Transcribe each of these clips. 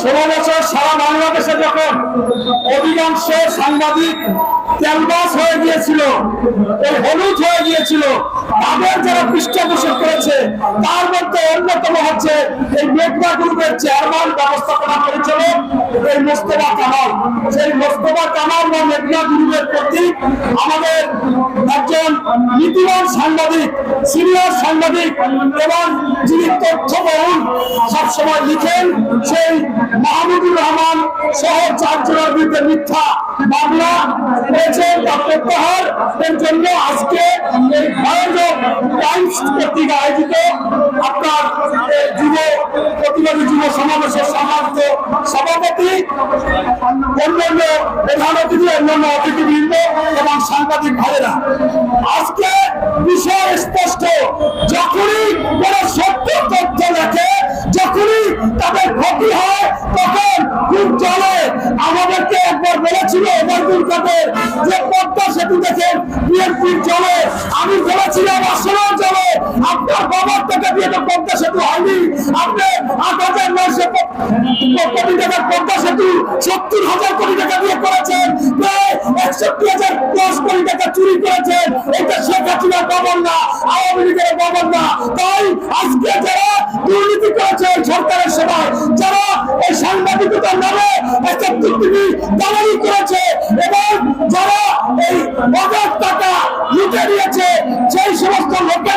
ষোলো সাংবাদিক ক্যানভাস হয়ে গিয়েছিল, এই হলুদ হয়ে গিয়েছিল, তাদের যারা পৃষ্ঠপোষক করেছে, তার মধ্যে অন্যতম হচ্ছে এই মেঘনা গ্রুপের চেয়ারম্যান ব্যবস্থাপনা পরিচালক এই মোস্তফা কামাল। সেই মোস্তফা কামাল বা মেঘনা গ্রুপের প্রতি আমাদের একজন নীতিবান সাংবাদিক, সিনিয়র সাংবাদিক এবং যিনি তথ্যবহুল সবসময় লিখেন, সেই মাহমুদুর রহমান সহ চারজনের বিরুদ্ধে মিথ্যা মামলা হয়েছে তা প্রত্যাহার। এর জন্য আজকে এই ভয়ানক টাইমস পত্রিকা আয়োজিত আপনার যুব প্রতিবাদী যুব সমাবেশের সমাপ্ত সভাপতি, অন্যান্য প্রধান অতিথি, অন্যান্য অতিথিবৃন্দ এবং সাংবাদিক ভাইয়েরা। আজকে বিষয় স্পষ্ট, যখনই কোন সত্য তথ্য লেখে যখনই তাদের ক্ষতি হয়, তখন খুব চলে আমাদেরকে একবার বলেছিল ওমরদুল কাদের যে পদ্মা সেতু দেখেন বিএনপির চলে আমি বলেছিলাম, আসলেও চলে আপনার বাবার দিয়ে তো পদ্মা সেতু হয়নি আপনি আট হাজার নয়শো করেছেন চুরি করেছেন। না তাই আজকে যারা সরকারের সময় যারা এই সাংবাদিকতার নামে একাত্তর টিভি দালালি করেছে এবং যারা এই অগাধ টাকা লুটে নিয়েছে সেই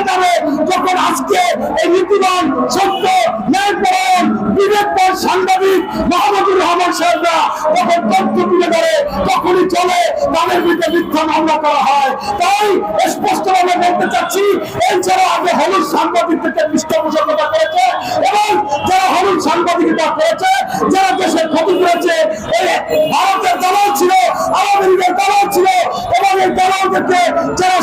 নামে যখন আজকে এই নীতিবান সত্য ন্যায়পরায়ণ বিবেকপর সাংবাদিক রহমান সাহেবরা যখন তথ্য তুলে ধরে, তখনই চলে তাদের বিরুদ্ধে মিথ্যা মামলা করা হয়। তাই স্পষ্টভাবে বলতে চাচ্ছি, এই যারা আগে হলুদ সাংবাদিকদেরকে পৃষ্ঠপোষকতা করেছে এবং যারা হলুদ সাংবাদিকতা করেছে, যারা দেশের ক্ষতি করেছে ভারতের দালাল ছিল, আওয়ামী লীগের এই যারা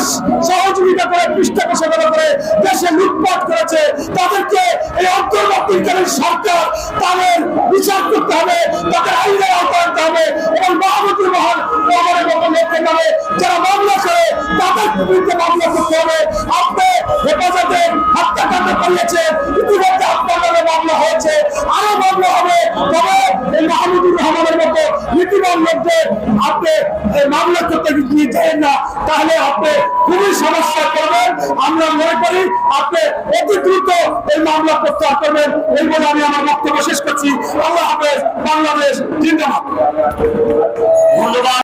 সহযোগিতা করে, পৃষ্ঠপোষকতা করে, দেশে লুটপাট করেছে, তাদেরকে এই অন্তর্বর্তীকালীন সরকার তাদের বিচার করতে হবে, তাদের আইনের আওতায় আনতে হবে এবং মাহমুদুর রহমান রহমানের মতো লোকদের নামে যারা মামলা করে, তাদের বিরুদ্ধে মামলা করতে হবে। আপনি হেফাজতে হত্যাকাণ্ড করিয়েছে ইতিমধ্যে আপনার নামে মামলা হয়েছে, আরও মামলা হবে। তবে এই মাহমুদুর রহমানের মতো নীতিবান লোকদের আপনি মামলা করতে গিয়ে যায় না, তাহলে আপনি খুবই সমস্যা করবেন আমরা মনে করি আপনি অতি দ্রুত এই মামলা প্রত্যাহার করবেন এই বলে আমি আমার বক্তব্য শেষ করছি। আল্লাহ হাফেজ, বাংলাদেশ জিন্দাবাদ। ধন্যবাদ।